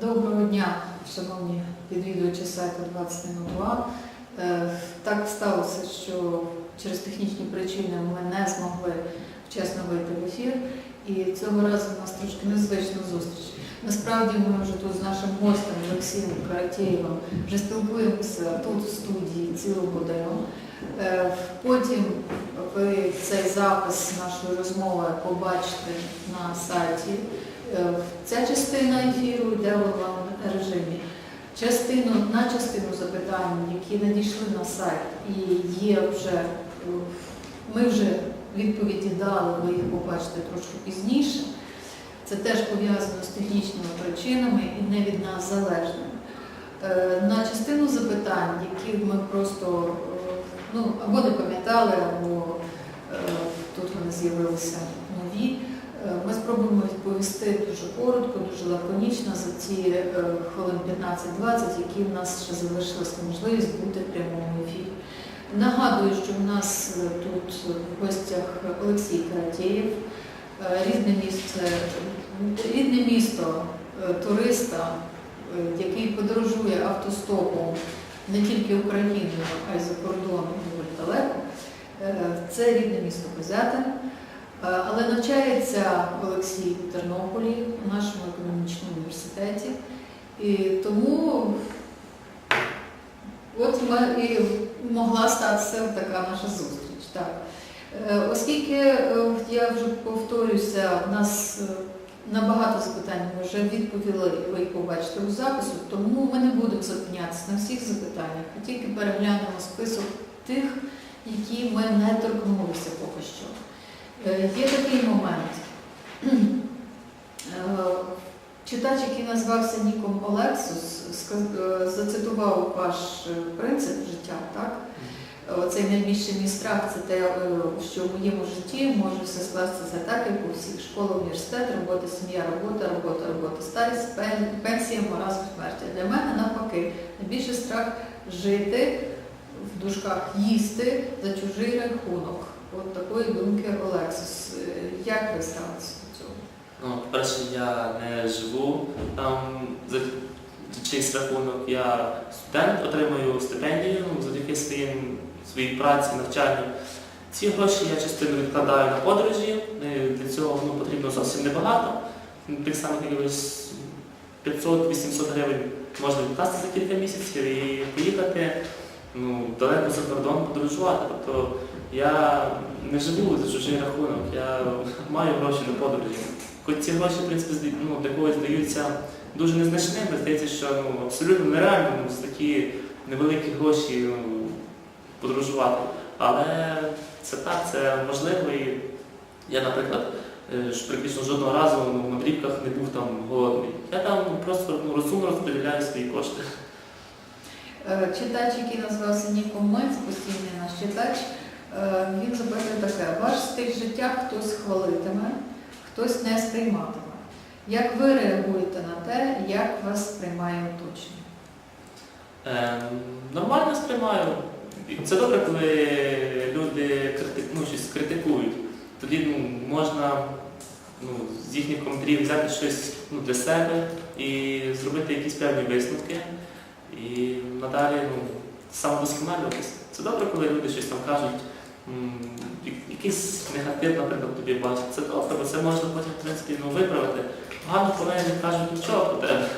Доброго дня, шановні відвідувачі сайту 20 минут 2. Е, Так сталося, що через технічні причини ми не змогли вчасно вийти в ефір, і цього разу у нас трошки незвична зустріч. Насправді ми вже тут з нашим гостем Олексієм Каратєєвим вже спілкуємося тут в студії цілу годину. Е, Потім ви цей запис нашої розмови побачите на сайті. Е, Ця частина ефіру йде в онлайн режимі. Частину, на частину запитань, які надійшли на сайт і є вже, е, ми вже відповіді дали, ви їх побачите трошки пізніше. Це теж пов'язано з технічними причинами і не від нас залежними. Е, На частину запитань, які ми просто ну, або не пам'ятали, або тут вони з'явилися нові. Е, Ми спробуємо відповісти дуже коротко, дуже лаконічно за ці е, хвилин 15-20, які в нас ще залишилася можливість бути в прямому ефірі. Нагадую, що в нас е, тут в гостях Олексій Каратєєв, рідне місце, рідне місто туриста, який подорожує автостопом не тільки Україною, а й за кордоном доволі далеко. Це рідне місто Козятин. Е, Але навчається Олексій у Тернополі у нашому економічному університеті. І тому от і могла статися така наша зустріч. Так. Е, Оскільки е, я вже повторюся, в нас на багато запитань ми вже відповіли, ви побачите у запису, тому ми не будемо зупинятися на всіх запитаннях, а тільки переглянемо список тих, які ми не торкнулися поки що. Е, Є такий момент. Е, Читач, який назвався Ніком Олексус, е, зацитував ваш принцип життя, так? Оцей найбільший мій страх це те, що в моєму житті може все скластися так, як у всіх школа, університет, робота, сім'я, робота, робота, робота, старість, пенсія, маразм, смерть. А Для мене навпаки, найбільший страх жити в дужках, їсти за чужий рахунок. От такої думки Олексус. Як ви ставитеся до цього? Ну, по-перше, я не живу там за чийсь рахунок. Я студент, отримую стипендію ну, завдяки своїм, своїй праці, навчанню. Ці гроші я частину відкладаю на подорожі. Е, Для цього ну, потрібно зовсім небагато. Тих самих якихось 500-800 гривень можна відкласти за кілька місяців і поїхати ну, далеко за кордон подорожувати. Тобто я не живу за чужий рахунок, я маю гроші на подорожі. Хоч ці гроші, в принципі, ну, для когось здаються дуже незначними, здається, що ну, абсолютно нереально ну, за такі невеликі гроші ну, подорожувати. Але це так, це можливо. І я, наприклад, е, практично жодного разу ну, в мандрівках не був там голодний. Я там просто ну, розумно розподіляю свої кошти. Е, Читач, який назвався Ніком Мець, постійний наш читач, він запитує таке, ваш стиль життя хтось хвалитиме, хтось не сприйматиме. Як ви реагуєте на те, як вас сприймає оточення? Ем, нормально сприймаю. Це добре, коли люди ну, щось критикують. Тоді ну, можна ну, з їхніх коментарів взяти щось ну, для себе і зробити якісь певні висновки. І надалі ну, самодосконалюватися. Це добре, коли люди щось там кажуть, якийсь негатив, наприклад, тобі бачать. Це добре, бо це можна потім в принципі, ну, виправити. Погано мене не кажуть нічого про тебе.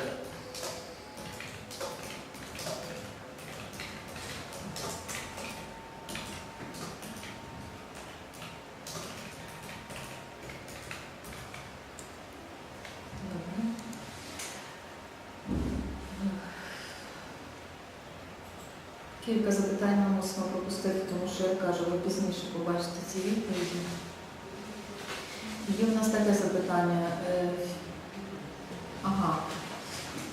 Кілька запитань ми мусимо пропустити, тому що я кажу, ці відповіді. Є в нас таке запитання. е, Ага.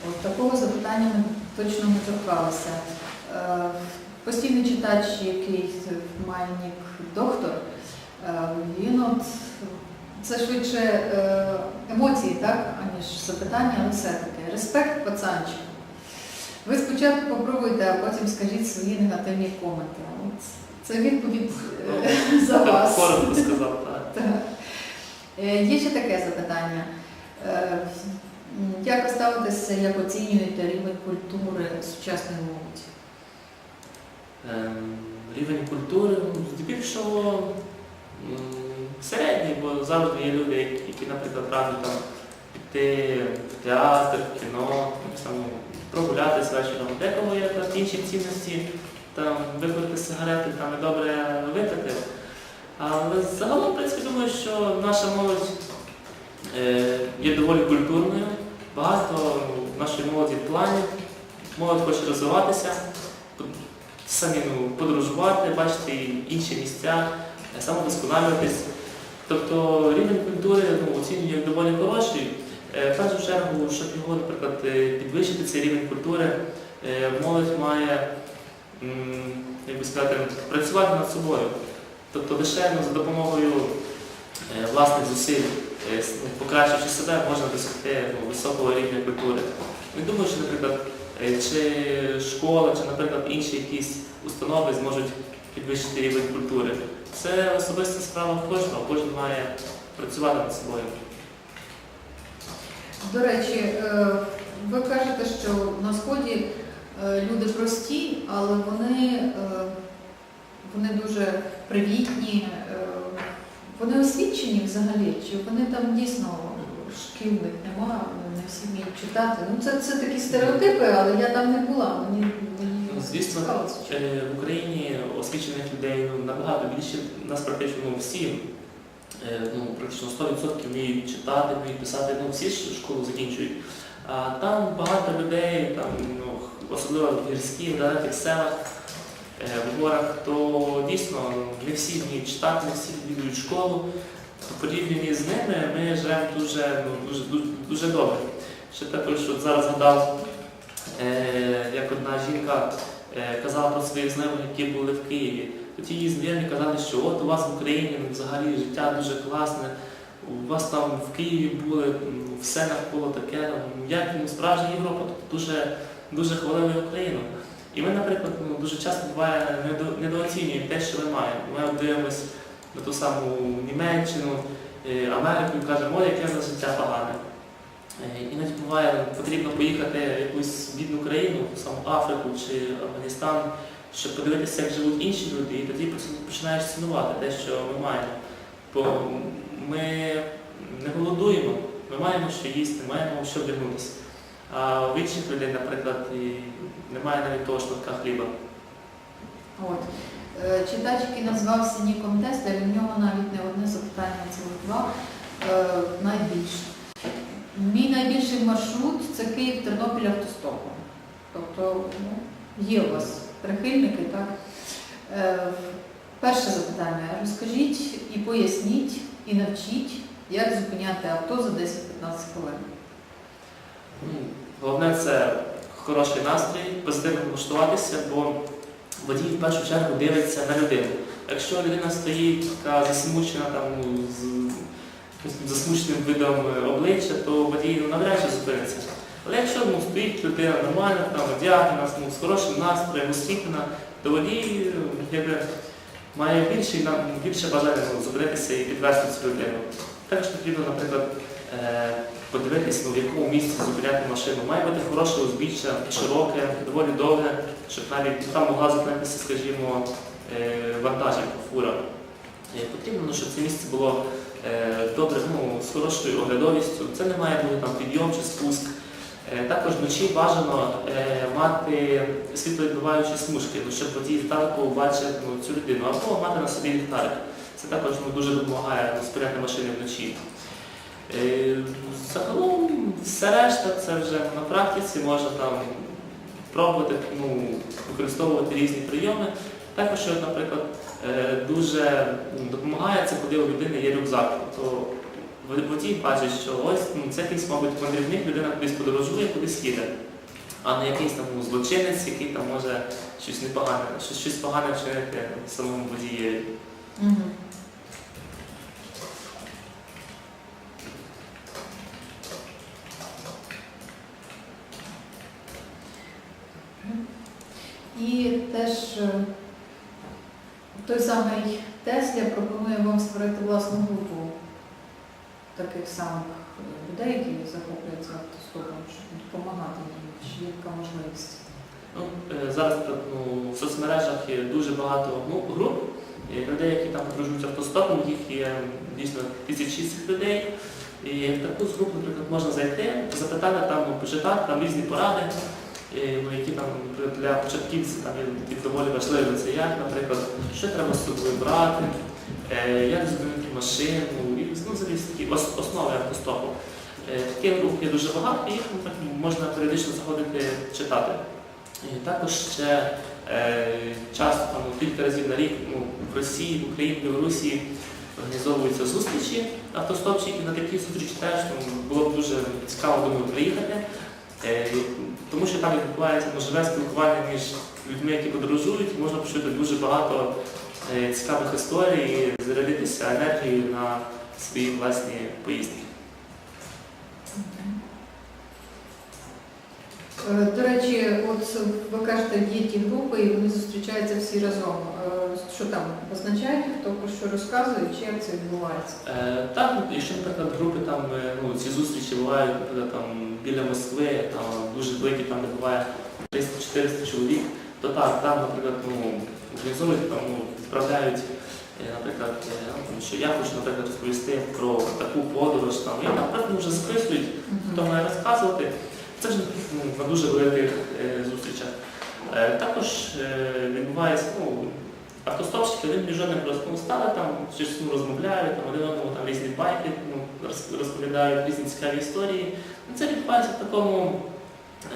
От такого запитання ми точно не торкалися. Е, Постійний читач, який має нік доктор, е, він от це швидше емоції, так, аніж запитання, але все-таки. Респект пацанчику. Ви спочатку попробуйте, а потім скажіть свої негативні коменти. Це відповідь е, за Так вас. коротко сказав, так. Так. Е, Є ще таке запитання. Е, Як ви ставитеся, як оцінюєте рівень культури сучасної молоді? Ем, Рівень культури, ну, здебільшого середній, бо завжди є люди, які, наприклад, радять там піти в театр, в кіно, там, ну, прогулятися вечором. Декого є там інші цінності, там викурити сигарети, там і добре випити. Але загалом, в принципі, думаю, що наша молодь е, є доволі культурною. Багато нашої молоді планів, молодь хоче розвиватися самі ну, подорожувати, бачити інші місця, самовдосконалюватись. Тобто рівень культури ну, оцінюю доволі хороший. Е, В першу чергу, щоб його, наприклад, е, підвищити цей рівень культури, е, молодь має як би сказати, працювати над собою. Тобто лише ну, за допомогою власних зусиль, ну, покращивши себе, можна досягти ну, високого рівня культури. Не думаю, що, наприклад, чи школа, чи, наприклад, інші якісь установи зможуть підвищити рівень культури. Це особиста справа кожного, кожен має працювати над собою. До речі, е, ви кажете, що на сході е, люди прості, але вони, е, вони дуже привітні, вони освічені взагалі, чи вони там дійсно шкіл в них не всі вміють читати. Ну це, це такі стереотипи, але я там не була. Мені, мені Ну, Звісно, в Україні освічених людей ну, набагато більше, нас практично всі, ну, практично 100% вміють читати, вміють писати, ну, всі школу закінчують. А там багато людей, там, ну, особливо в гірських, далеких селах, е, в горах, то дійсно ну, не всі вміють читати, не всі відвідують школу. То порівняно з ними ми живемо дуже, ну, дуже, дуже, дуже добре. Ще також от зараз згадав, е, як одна жінка е, казала про своїх знайомих, які були в Києві. Тоді її знайомі казали, що от у вас в Україні ну, взагалі життя дуже класне, у вас там в Києві були все навколо таке, як ну, справжня Європа, тобто дуже, дуже хвалили Україну. І ми, наприклад, ну, дуже часто буває недооцінюємо те, що ми маємо. Ми от дивимось на ту саму Німеччину, е, Америку і кажемо, о, яке нас життя погане. Е, Іноді буває, потрібно поїхати в якусь бідну країну, саму Африку чи Афганістан, щоб подивитися, як живуть інші люди, і тоді поч- починаєш цінувати те, що ми маємо. Бо ми не голодуємо, ми маємо що їсти, маємо що вдягнутися. А в інших людей, наприклад, і немає навіть того шматка хліба. От. Е, Читач, який назвався Ніком Тесля, в нього навіть не одне запитання, а цілих два. Е, Найбільше. Мій найбільший маршрут це Київ, Тернопіль, автостопом. Тобто ну, є у вас прихильники, так? Е, Перше запитання. Розкажіть і поясніть, і навчіть, як зупиняти авто за 10-15 хвилин. Ну, Головне це хороший настрій, позитивно влаштуватися, бо водій в першу чергу дивиться на людину. Якщо людина стоїть така засмучена там, ну, з засмученим видом е, обличчя, то водій ну, навряд чи зупиниться. Але якщо ну, стоїть людина нормально, там, одягнена, ну, з хорошим настроєм, освітлена, то водій е, якби, має більше, більше бажання ну, зупинитися і підвести цю людину. Також потрібно, наприклад, е, подивитись, ну, в якому місці зупиняти машину. Має бути хороше узбіччя, широке, доволі довге, щоб навіть там могла зупинитися, скажімо, е, вантажівка, фура. Потрібно, ну, щоб це місце було добре, ну, з хорошою оглядовістю. Це не має бути там підйом чи спуск. Е, Також вночі бажано е, мати світловідбиваючі смужки, ну, щоб водій здалеку бачив ну, цю людину, або мати на собі ліхтарик. Це також дуже допомагає ну, машини вночі. Е, Загалом все решта це вже на практиці можна там пробувати ну, використовувати різні прийоми. Також, наприклад, дуже допомагає це, коли у людини є рюкзак. В- водій бачить, що ось ну, це якийсь, мабуть, мандрівник, людина кудись подорожує, кудись їде. А не якийсь там ну, злочинець, який там може щось непогане, щось, щось погане вчинити самому водієві. І теж е, той самий Тесля пропонує вам створити власну групу таких самих людей, які захоплюються автостопом. щоб така можливість? Ну, е, зараз так, ну, в соцмережах є дуже багато ну, груп, е, людей, які там подорожують автостопом, їх є дійсно тисячі цих людей. І в таку групу, наприклад, можна зайти, запитати там, почитати там різні поради, е, ну, які там для початківців там є доволі важливі. Це як, наприклад, що треба з собою брати, е, як зупинити машину, ну, такі основи автостопу. Е, Таких груп є дуже багато, їх ну, можна періодично заходити читати. Також ще е, часто там, ну, кілька разів на рік ну, в Росії, в Україні, в Білорусі організовуються зустрічі автостопчиків. На такі зустрічі теж ну, було б дуже цікаво думаю, приїхати. Е, тому що там відбувається ну, живе спілкування між людьми, які подорожують, можна почути дуже багато цікавих історій зарядитися енергією на свої власні поїздки. Е, До речі, от ви кажете, є ті групи, і вони зустрічаються всі разом. Е, Що там позначають, хто про що розказує, чи як це відбувається? Е, так, якщо, наприклад, групи там, е, ну, ці зустрічі бувають, наприклад, там біля Москви, там дуже великі, там буває 300-400 чоловік, то так, там, наприклад, ну, організовують, там, ну, відправляють, наприклад, е, ну, що я хочу, наприклад, розповісти про таку подорож, там, і наприклад, вже записують, хто має розказувати. Це ж ну, на дуже великих е, зустрічах. Е, також відбувається, ну, автостопщики один між одним просто ну, стали там, щось ну, розмовляють, там, один одному там різні байки ну, розповідають, різні цікаві історії. Ну, Це відбувається в такому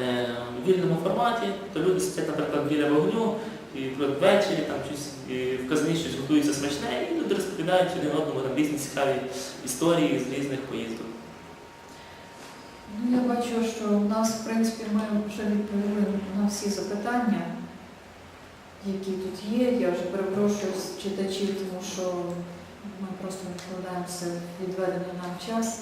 е, вільному форматі, то люди сидять, наприклад, біля вогню, і ввечері там щось і в казані щось готується смачне, і люди розповідають один одному там різні цікаві історії з різних поїздок. Ну, я бачу, що в нас, в принципі, ми вже відповіли на всі запитання, які тут є. Я вже перепрошую читачів, тому що ми просто не вкладаємося відведений нам час.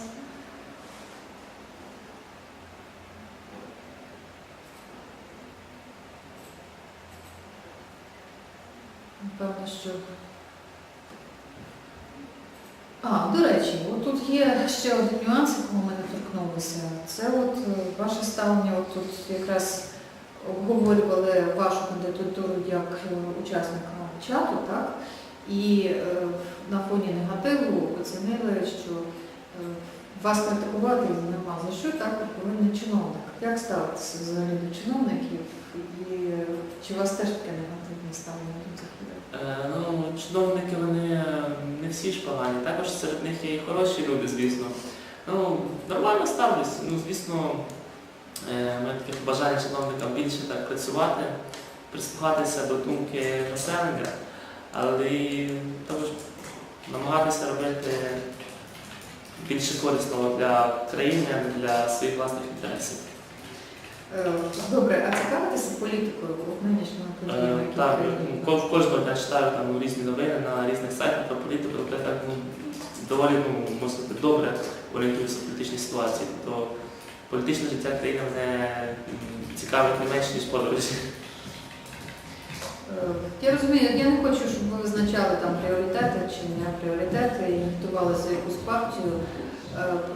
Напевно, що. А, до речі, от тут є ще один нюанс, якого ми не торкнулися. Це от е, ваше ставлення, от тут якраз обговорювали вашу кандидатуру як е, учасника чату, так? І е, на фоні негативу оцінили, що вас критикувати нема за що, так повинен чиновник. Як ставитися взагалі до чиновників? І чи у вас теж таке негативне ставлення до цих людей? Е, Ну, чиновники вони не всі ж погані, також серед них є і хороші люди, звісно. Ну, нормально ставлюсь. Ну, звісно, е, ми таке бажання чиновникам більше так працювати, прислухатися до думки населення, але і також намагатися робити більше корисного для країни, для своїх власних інтересів. Е, Добре, а цікавитися політикою от нинішньої події, Е, в Так, кожного дня читаю там різні новини на різних сайтах про політику, тобто так ну, доволі ну, можна сказати, добре орієнтуюся в політичній ситуації. То політичне життя країни мене цікавить не менше, ніж подорожі. Е, Я розумію, я не хочу, щоб ви визначали там пріоритети чи не пріоритети і агітували за якусь партію.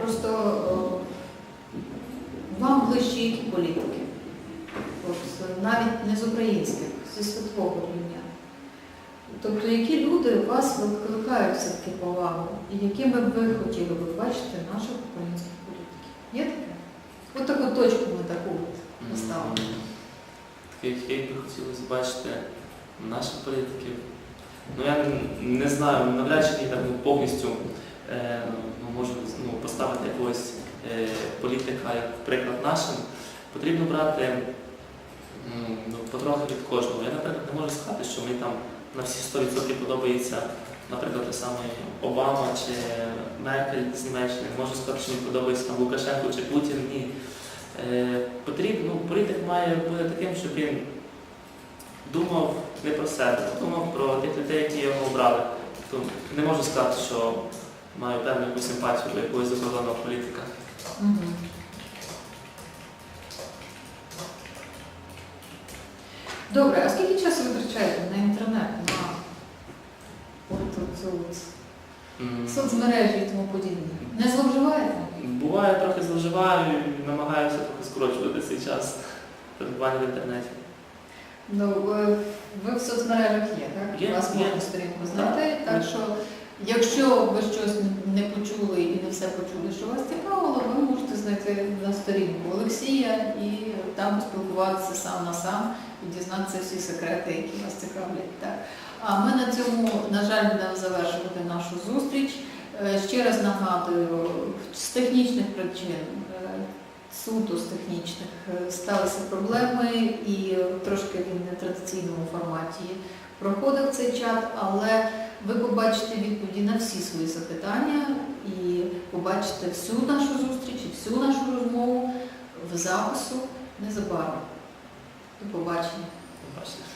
Просто вам ближчі які політики? От, навіть не з українських, зі світового рівня. Тобто, які люди вас викликають все-таки повагу, і якими б ви хотіли би бачити наших українських політиків? Є таке? От таку точку ми таку от поставимо. Таких, би хотілося бачити наших політиків. Ну я не знаю, навряд чи я так повністю е, ну, можу ну, поставити якогось політика як приклад нашим. Потрібно брати ну, потрохи від кожного. Я, наприклад, не можу сказати, що мені там на всі 100% подобається, наприклад, самий Обама чи Меркель з Німеччини. Можу сказати, що мені подобається там Лукашенко чи Путін. Ні. Е, потрібно, ну, політик має бути таким, щоб він думав не про себе, а думав про тих людей, які його обрали. Тобто не можу сказати, що маю певну якусь симпатію до якогось закордонного політика. Добре, а скільки часу ви витрачаєте на інтернет, на от, от, от, соцмережі і тому подібне? Не зловживаєте? Буває, трохи зловживаю і намагаюся трохи скорочувати цей час. редагування в інтернеті. Ну, ви, ви в соцмережах є, так? Є, Вас є. можна сторінку знайти. Так що, якщо ви щось не почули і не все почули, що вас цікавило, ви можете знайти на сторінку Олексія і там спілкуватися сам на сам і дізнатися всі секрети, які вас цікавлять. Так. А ми на цьому, на жаль, будемо завершувати нашу зустріч. Е, Ще раз нагадую, з технічних причин, е, суто з технічних, е, сталися проблеми і трошки він в нетрадиційному форматі проходив цей чат, але ви побачите відповіді на всі свої запитання і побачите всю нашу зустріч і всю нашу розмову в запису незабаром. До побачення. Бачите.